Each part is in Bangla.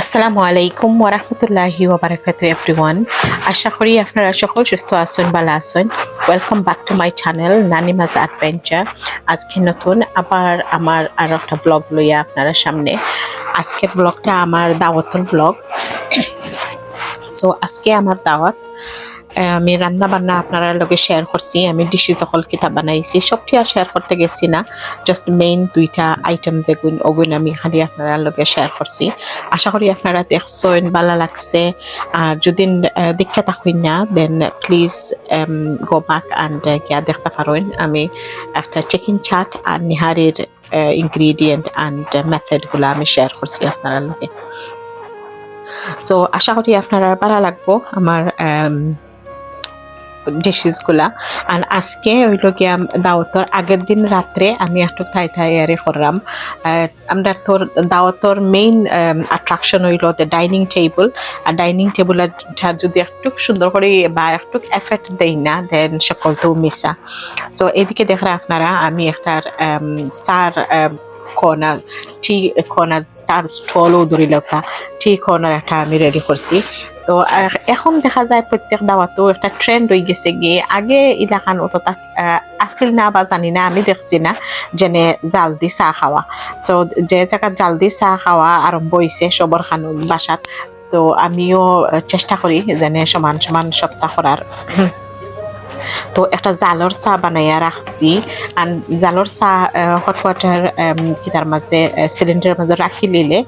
আসসালামু আলাইকুম ওরহমতুল্লাহি ওবরাকাতু এভরিওয়ান। আশা করি আপনারা সকল সুস্থ আছেন, ভালো আছেন। Welcome back to my channel Nanima's adventure আজকে নতুন আবার আমার আর একটা ব্লগ লইয়া আপনারা সামনে। আজকের ব্লগটা আমার দাওয়াতুল ব্লগ সো আজকে আমার দাওয়াত আমি রান্না বান্না আপনারা লগে শেয়ার করছি, আমি ডিশি সকল কিতাব বানাইছি, সবটি আর শেয়ার করতে গেছি না জাস্ট মেইন দুইটা আইটেম যে যেগুন, ওগুন আমি খালি আপনারা লগে শেয়ার করছি। আশা করি আপনারা দেখছেন, ভালো লাগছে, আর যদি দেখা থাকুন না then please go back and গিয়া দেখতে পারেন। আমি একটা চিকেন চাট আর নিহারির ইনগ্রিডিয়েন্ট অ্যান্ড মেথডগুলো আমি শেয়ার করছি আপনারা লগে। সো আশা করি আপনারা ভালো লাগবো, আমার ডিশেসগুলা আর আজকে হইল গিয়া দাওয়াতর আগের দিন রাত্রে আমি একটু থাই থাই আরে করলাম। আমরা তোর দাওয়াতর মেইন অ্যাট্রাকশন হইল দ্য ডাইনিং টেবিল আর ডাইনিং টেবিলের যদি একটু সুন্দর করে বা একটু এফেক্ট দেই না দেন সকল তো মিশা সো এদিকে দেখরা আপনারা, আমি একটা সার কর্নার টি কর্নার সার স্টলও ধরি লেখা টি কর্নার একটা আমি রেডি করছি। তো এখন দেখা যায় প্রত্যেক দাওয়াতো একটা ট্রেন্ড হয়ে গেছে গিয়ে। আগে ইলাকান অতটা আসছিল না বা জানি না, আমি দেখছি না, যেনে জাল দি চাহ খাওয়া। সো যে জায়গাত জাল দি চাহ খাওয়া আরম্ভ হয়েছে সবর খান বাসাত। তো, আমিও চেষ্টা করি যেনে সমান সমান সপ্তাহ করার তো একটা জালর চাহ বানাইয়া রাখছি আর জালর চাহ হট ওয়াটার কিতার মাঝে সিলিন্ডারের মাঝে রাখি লিলে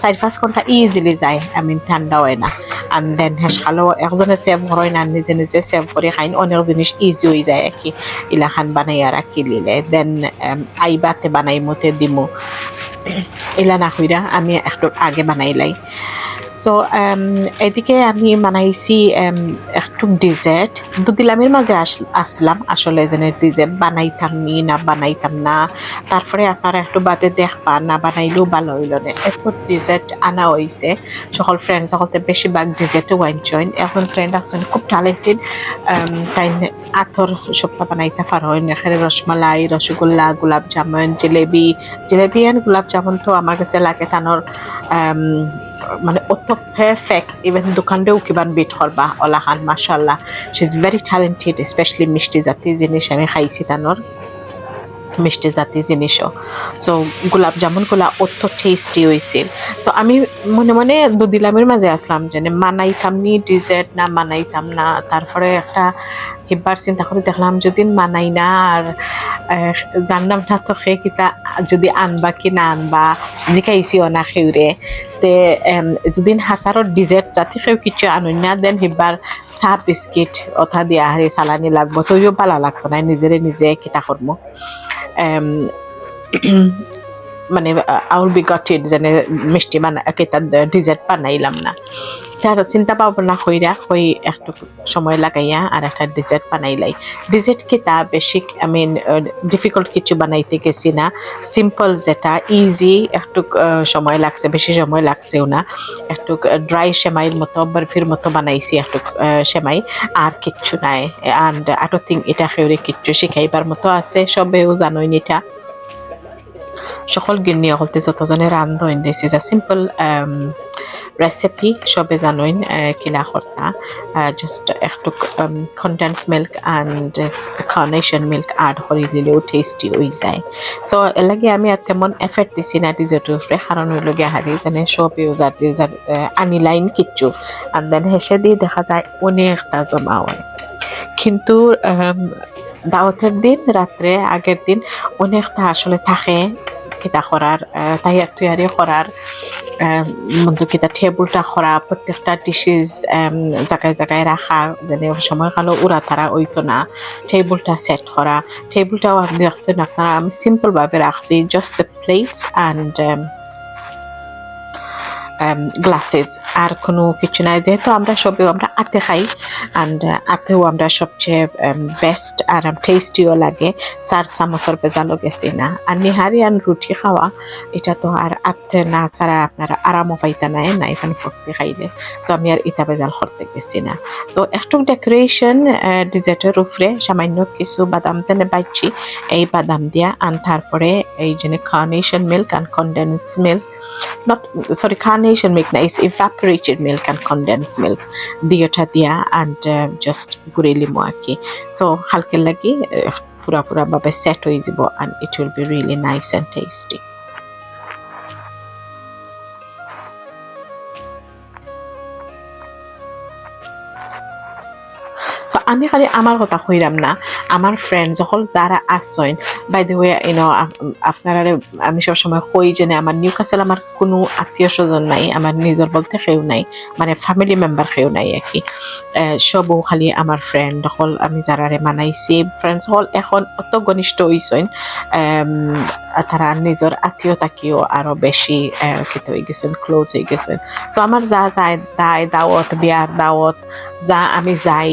চারি পাঁচ ঘণ্টা ইজিলি যায়। আমি ঠান্ডা হয় না। আর দেন হেস খালো একজনে সেভ করে না, নিজে নিজে সেভ করে খাইন অনেক জিনিস ইজি হয়ে যায় আর কি ইলাখান বানাইয়া রাখি লিলে। দেন আইবাতে বানাই মতে দিমু। ইলা না হইরা আমি একটু আগে বানাইলাই সো এদিকে আমি বানাইছি um, একটু ডিজার্ট দুদিলামের মাঝে আস- আসলাম আসলে যেন ডিজার্ট বানাইতাম নি না বানাইতাম না। তারপরে আপনারা একটু বাদে দেখবা না বানাইলেও ভালো হইল না। এত ডিজার্ট আনা হয়েছে সকল ফ্রেন্ড সকলতে বেশিরভাগ ডিজার্টে ওয়াইন জয়েন একজন ফ্রেন্ড আছেন খুব ট্যালেন্টেড তাই আথর সপ্তাহ বানাইতে পারো। এখানে রসমালাই রসগোল্লা গোলাপ জামুন জিলেবি। জিলেবি আর গোলাপ জামুন তো আমার কাছে লাগে তানোর um, মানে অত পারফেক্ট ইভেন দোকানটাও কিমান বিট করবা, অলাহান মাশাল্লাহ she is very talented specially মিষ্টি জাতি জিনিস আমি খাইছি তানোর। মিষ্টি জাতি জিনিসও। সো গোলাপ জামুনগুলা অত টেস্টি হয়েছিল সো আমি মনে মনে দুদিলামের মাঝে আসলাম যে মানাইতাম নি ডিজার্ট না মানাইতাম না। তারপরে একটা এবার চিন্তা করে দেখলাম, যদি মানাই না আর জানলাম না তো সে কিতা যদি আনবা কি না আনবা জিকাইছি অনা সেউরে। তে যদি হাসারর ডিজার্ট যাতে কেউ কিছু আনুন না, দেন সিবাৰ চাহ বিস্কিট অথা দিয়া হাৰি চালানি লাগব। তৈও ভালো লাগতো না নিজেরে নিজে কিতা করব মানে আউল বিগটিড যেনে মিষ্টি বানা কিতা ডিজার্ট বানাইলাম না। তার চিন্তা ভাবনা কইরা কই একটু সময় লাগাইয়া আর একটা ডিজার্ট বানাইলাই। ডিজার্ট কিতা বেশি আই মিন ডিফিকাল্ট কিছু বানাইতে গেছি না। সিম্পল যেটা ইজি একটু সময় লাগছে, বেশি সময় লাগছেও না। একটু ড্রাই সেমাইয়ের মতো, বরফির মতো বানাইছি একটু সেমাই। আর কিচ্ছু নাই। অ্যান্ড আটো থিং এটা সেউরে কিচ্ছু শিখাইবার মতো আছে, সবেও জানোইন এটা। সকল গিন্নি অকলতে যতজনে রান্ধইন this is a simple recipe সবে জানোইন কিলা কর্তা জাস্ট একটু condense milk and carnation milk add করে দিলেও টেস্টি হয়ে যায়। সো এর লাগে আমি আর তেমন এফেক্ট দিছি না ডিজার্টের উপরে কারণ হইল গিয়ে হারি যে যার আহ, আনিলাইন কিচ্ছু। আর দেন হেসে দিয়ে দেখা যায় অনেকটা জমা হয়। কিন্তু দাওয়াতের দিন রাত্রে আগের দিন অনেকটা আসলে থাকে। কিতা করার তাইয়ার তুয়ারি করার কিতা টেবুলটা করা প্রত্যেকটা ডিশেস জায়গায় জায়গায় রাখা যেন সময় কালো উড়া তারা ওইতো না টেবুলটা সেট করা টেবুলটাও আপনি রাখছেন আপনারা আমি সিম্পলভাবে রাখছি just the plates and glasses আর কোনো কিছু নাই, যেহেতু আমরা সবেও আমরা আতে খাই অ্যান্ড আতেও আমরা সবচেয়ে বেস্ট আর টেস্টিও লাগে। চার চামচের বেজালো গেছি না। আর নিহারি আর রুটি খাওয়া, এটা তো আর আতে না ছাড়া আপনারা আরামও পাইতে নাই, না এখানে করতে খাইলে। তো আমি আর ইটা বেজাল করতে গেছি না। তো একটু ডেকোরেশন ডিজার্টের উপরে সামান্য কিছু বাদাম যেনে পাইছি এই বাদাম দিয়া আন তারপরে এই যে carnation milk and condense milk not sorry carnation milk না is evaporated milk and condensed milk দিয়া and uh, just গুড়ি লিমো আর কি so হালকা লাগি uh, পুরা পুরা ভাবে সেট হয়ে যাব and it will be really nice and tasty আমি খালি আমার কথা কইরাম না আমার ফ্রেন্ড সকল যারা আসছেন বাই দ্য ওয়ে ইউনো আপনারা আমি সবসময় কই যে আমার নিউ কাসেল আমার কোনো আত্মীয় স্বজন নাই, আমার নিজের বলতে কেউ নাই মানে ফ্যামিলি মেম্বার কেউ নাই আর কি। সবও খালি আমার ফ্রেন্ড হল, আমি যারারে মানাইছি ফ্রেন্ডস হল, এখন অত ঘনিষ্ঠ হইছেন তারা নিজের আত্মীয় তাকিও আরও বেশি খেতে হয়ে গেছেন ক্লোজ হয়ে গেছেন সো আমার যা যায়, দায়, দাওয়াত, বিয়ার দাওয়াত, যা আমি যাই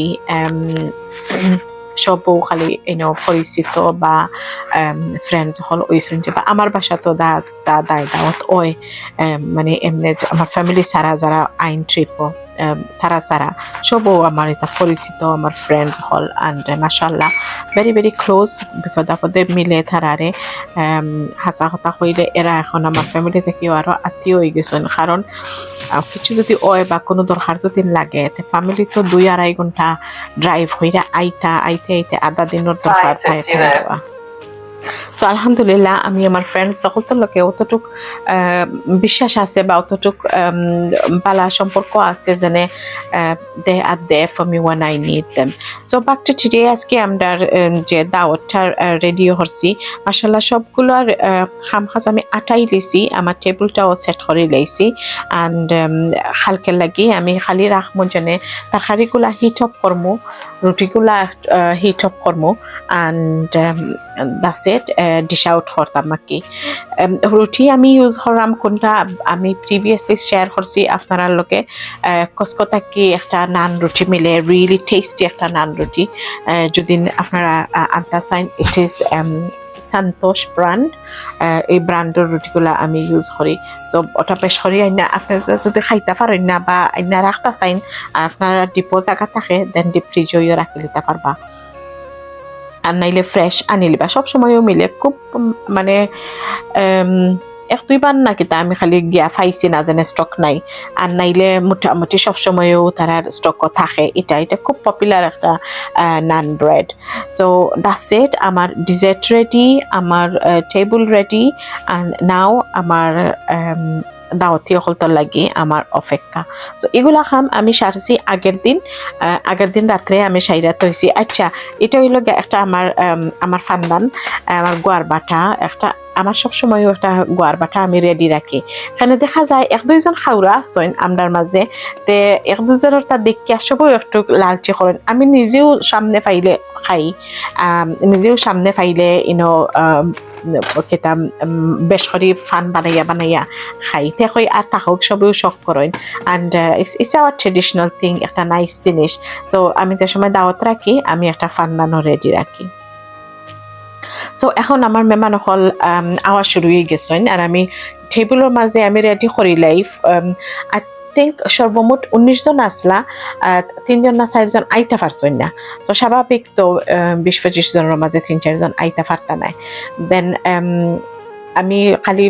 এম, বউ খালি এনে পরিচিত বা ফ্রেন্ডস হল ওইসন বা আমার বাসা তো দা যা দায় দাওয়াত ওই মানে এমনি আমার ফ্যামিলি সারা যারা আইন ট্রিপও তারা সারা সবও আমার এটা পরিচিত আমার ফ্রেন্ডস হল অ্যান্ড মাসাল্লাহ ভেরি ভেরি ক্লোজ বিপদ আপদে মিলে তারারে হাসা হতা হইলে এরা এখন আমার ফ্যামিলি থেকেও আরও আত্মীয় হয়ে গেছেন। কারণ কিছু যদি ওয় বা কোনো দরকার যদি লাগে ফ্যামিলি তো দুই আড়াই ঘণ্টা ড্রাইভ হইরা আইতা আইতে আইতে আধা দিনের দরকার সো আলহামদুলিল্লাহ আমি আমার ফ্রেন্ডস সকলদের লোকে অতটুক বিশ্বাস আছে বা অতটুক পালা সম্পর্ক আছে যেনে they are there for me one I need them so back to today আজকে আমরা যে দাওয়াতটা রেডি করছি মাসাল্লাহ সবগুলোর খাম খাস আমি আটাই লিছি আমার টেবিলটাও সেট করে লাইছি অ্যান্ড হালকে লাগি, আমি খালি রাখব যেনে, তরকারিগুলা হিট অফ করমু, রুটিগুলা হিট অফ করমু and that's it dish out করতাম আর কি। Um, রুটি আমি ইউজ করাম কোনটা? আমি প্রিভিয়াসলি শেয়ার করছি আপনারা লোকে কসকো থাকি একটা নান রুটি মিলে রিয়েলি টেস্টি একটা নান রুটি। আহ, যদি আপনারা আহ, আনতে চান ইট ইজ সন্তোষ ব্র্যান্ড এই ব্র্যান্ডের রুটিগুলা আমি ইউজ করি। তো ওটা বেশ করি আইনা আপনারা যদি খাইতে পারেন না বা আইনা রাখতে চাইন আর আপনারা ডিপো জায়গা থাকে দেন ডিপ ফ্রিজও রাখি নিতে পারবা। আর নাইলে ফ্রেশ আনিলিবা সবসময়ও মিলে খুব মানে এক দুইবার না কিতা আমি খালি গিয়া পাইছি না জানে স্টক নাই। আর নাইলে মোটামুটি সবসময়ও তার স্টকও থাকে। এটা এটা খুব পপুলার একটা naan bread so that's it আমার ডিজার্ট রেডি আমার টেবিল রেডি অ্যান্ড নাও আমার দাওয়াতি অকলতর লাগি আমার অপেক্ষা। সো এগুলা খাম, আমি সারছি আগের দিন আগের দিন রাত্রে আমি সাইরা তৈছি আচ্ছা এটা হইল একটা আমার আমার ফান্দান আমার গোয়ার বাটা একটা আমার সবসময় একটা গোয়ার বাটা আমি রেডি রাখি এখানে দেখা যায়, এক দুইজন খাওয়া আছেন আমরার মাঝে তে, এক দুজনের তা দেখে সবই একটু লালচি করেন আমি নিজেও সামনে পাইলে খাই নিজেও সামনে পাইলে ইনো কেতাম বেশ করে ফান বানাইয়া বানাইয়া খাই তে কই আর তাহক সবও শখ করেন and it's our traditional thing একটা নাইস জিনিস। সো আমি যে সময় দাওয়াত রাখি আমি একটা ফান্দানো রেডি রাখি সো এখন আমার মেহমান হল আওয়া শুরু হয়ে গেছেন। আর আমি টেবিলের মাঝে আমি রেডি করি লাইফ আই থিঙ্ক সর্বমোট উনিশ জন আসলা তিনজন না চারজন আইতে পারছেন না। তো স্বাভাবিক তো বিশ পঁচিশ জনের মাঝে তিন চারজন আইতে পারতা নাই। দেন আমি খালি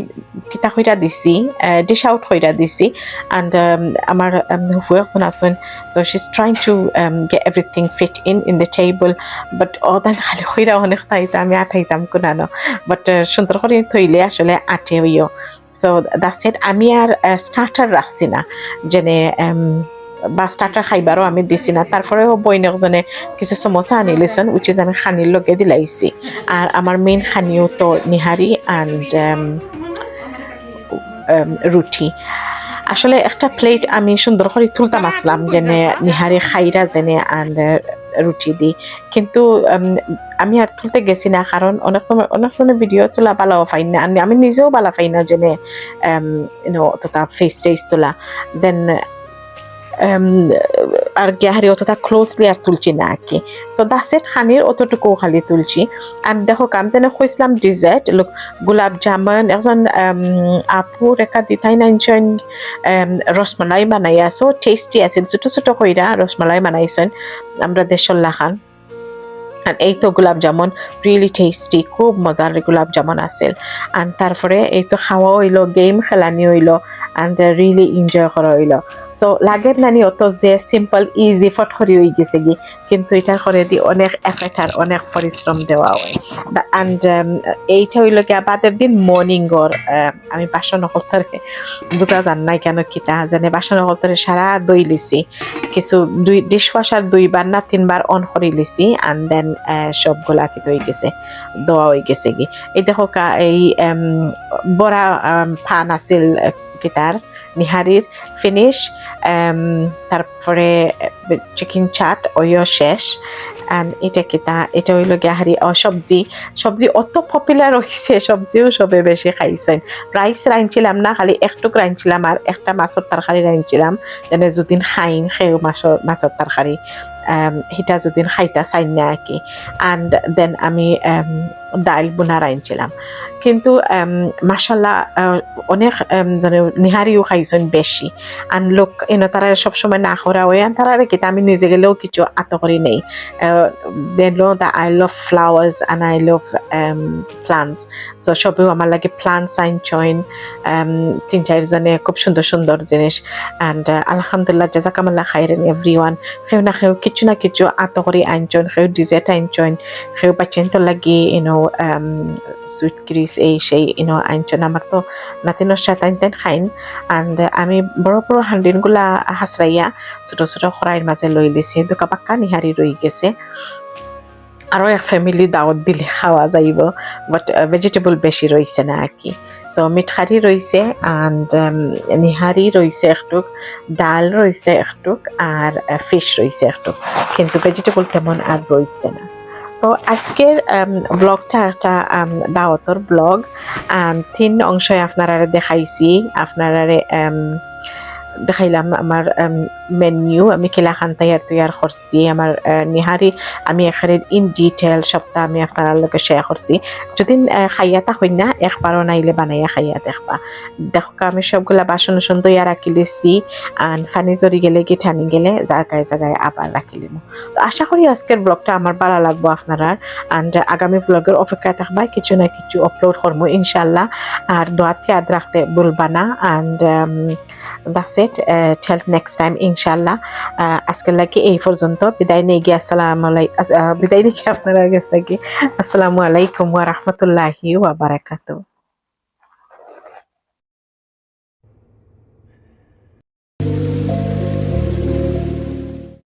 কিতা কইরা দিছি ডিশ আউট কইরা দিছি। অ্যান্ড আমার হুফু একজন আছেন so she is trying to get everything fit in in the table but ওদান খালি কইরা অনেক তাইতে, আমি আঠাইতাম কোনানো। বাট সুন্দর করে থইলে আসলে আটে হইও। সো দ্যাটস ইট আমি আর স্টার্টার রাখছি না। যেনে বা স্টার্টার খাইবারও আমি দিছি না। তারপরেও বইনকজনে কিছু সমোসা আনি লৈছন উইচ ইজ আমি খানির লগে দিলাইছি। আর আমার মেইন খানিও তো নিহারি অ্যান্ড রুটি আসলে একটা প্লেট আমি সুন্দর করে তুলতাম আসলাম, যেনে নিহারি খাইরা যেনে অ্যান্ড রুটি দিই কিন্তু আমি আর তুলতে গেছি না কারণ অনেক সময় অনেক সময় ভিডিও তোলা বালাও পাই না। আমি নিজেও বালা পাই না যেনে ফেস টেস তোলা। দেন আর গেহারি অতটা ক্লোজলি আর তুলছি না আর কি। সো দা সেট খানির অতটুকু খালি তুলছি। আর দেখো কাম যেন কইছিলাম ডিজার্ট লোক গোলাপ জামুন একজন আপু রেখা দিতাই নাইনজন um, রসমালাই বানাই আসো টেস্টি আছিল ছোট ছোট কইরা রসমালাই বানাইছেন আমরা দেশল্লা খান আর এই তো গোলাপ জামুন রিয়েলি টেস্টি খুব মজার গোলাপ জামুন আছিল। আর তারপরে এই তো খাওয়া হইল গেম খেলানি হইল অ্যান্ড রিয়েলি এনজয় করা হইল। সো লাগের নানি অত যে সিম্পল ইজি ফট করি হয়ে গেছে কি কিন্তু এটা করে দি অনেক এফেক্ট আর অনেক পরিশ্রম দেওয়া হয়। অ্যান্ড এইটা হইল কি বাদের দিন মর্নিং গর আমি বাসন করতে বোঝা যান নাই কেন কিতা জানে। বাসন করতে সারা দই লিছি, কিছু দুই ডিশ ওয়াশার দুইবার না তিনবার অন করে লিছি অ্যান্ড দেন সবগুলা কি হয়ে গেছে দোয়া হয়ে গেছে কি এই দেখো এই বড়া ফান আছিল গিটার নিহারির ফিনিশ তারপরে চিকেন চাট ওইও শেষ। অ্যান্ড এটা কিতা এটা হইল গাহারি ও সবজি। সবজি অত পপুলার হয়েছে সবজিও সবে বেশি খাইছেন। রাইস রাঁধছিলাম না, খালি একটুক রাঁধছিলাম আর একটা মাছের তরকারি রাঁধছিলাম যেনে যদিন খাইন, সেও মাছৰ মাছের তরকারি সেটা যদিন খাইতা চাইন না আর কি অ্যান্ড দেন আমি ডাইল বোনা রাঁধছিলাম কিন্তু মাসাল্লাহ অনেক জানে নিহারিও খাইছেন বেশি আন লোক, এনে তারা সবসময় না করা হয়। আর তারা কি আমি নিজে গেলেও কিছু আত করি নেই। They know the I love flowers and I love plants so সবেও আমার লাগে প্লান্টস আইন চয়েন তিন চারজনে খুব সুন্দর সুন্দর জিনিস অ্যান্ড আলহামদুলিল্লাহ, জাজাকামাল্লাহ খাইরেন এভরি ওয়ান সেও না সেও কিছু না কিছু আত করে আনছন সেও ডিজেট আনছন সেও বাচ্চেন্ট লাগি ইনো সুইট ক্রিস এই, সেই ইনো আনছন আমার তো নাতিনের সাথে আনতেন খাইন। অ্যান্ড আমি বড় বড় হান্ডিনগুলা হাসরাইয়া ছোট ছোট খরাইয়ের মাঝে লই লিছে। দুকা পাক্কা নিহারি রই গেছে। আরও এক ফ্যামিলি দাওয়াত দিলে খাওয়া যাইব। বাট ভেজিটেবল বেশি রয়েছে না আর কি সো মিঠারি রয়েছে অ্যান্ড নিহারি রয়েছে একটুক ডাল রয়েছে একটুক আর ফিশ রয়েছে একটুক। কিন্তু ভেজিটেবল তেমন আর রয়েছে না। তো আজকের ব্লগটা একটা um, দাওয়াতর ব্লগ তিন অংশে আপনারা দেখাইছি। আপনারা দেখাইলাম আমার মেনু আমি কিলাখান তৈয়ার তৈয়ার করছি আমার নিহারি আমি এখানে ইন ডিটেল সপ্তাহ আমি আপনার লগে শেয়ার করছি যদি খাইয়া থাকুন না একবারও নাইলে বানাইয়া খাইয়া দেখবা দেখো আমি সবগুলা বাসন উসন তৈয়ার রাখি লিছি আর ফানি জরি গেলে কি ঠানি গেলে জায়গায় জায়গায় আবার রাখি লিম তো আশা করি আজকের ব্লগটা আমার ভালো লাগবো আপনারা অ্যান্ড আগামী ব্লগের অপেক্ষায় থাকবা কিছু না কিছু আপলোড করব ইনশাল্লাহ আর দোয়াত ইয়াদ রাখতে ভুলবা না and that's it uh, next time ইনশাল্লাহ আজকের লাগে এই পর্যন্ত। বিদায় নিয়ে গিয়ে আসসালাম বিদায় গিয়ে আপনারা কাছ থেকে আসসালামু আলাইকুম ওয়া বারাকাতুহু।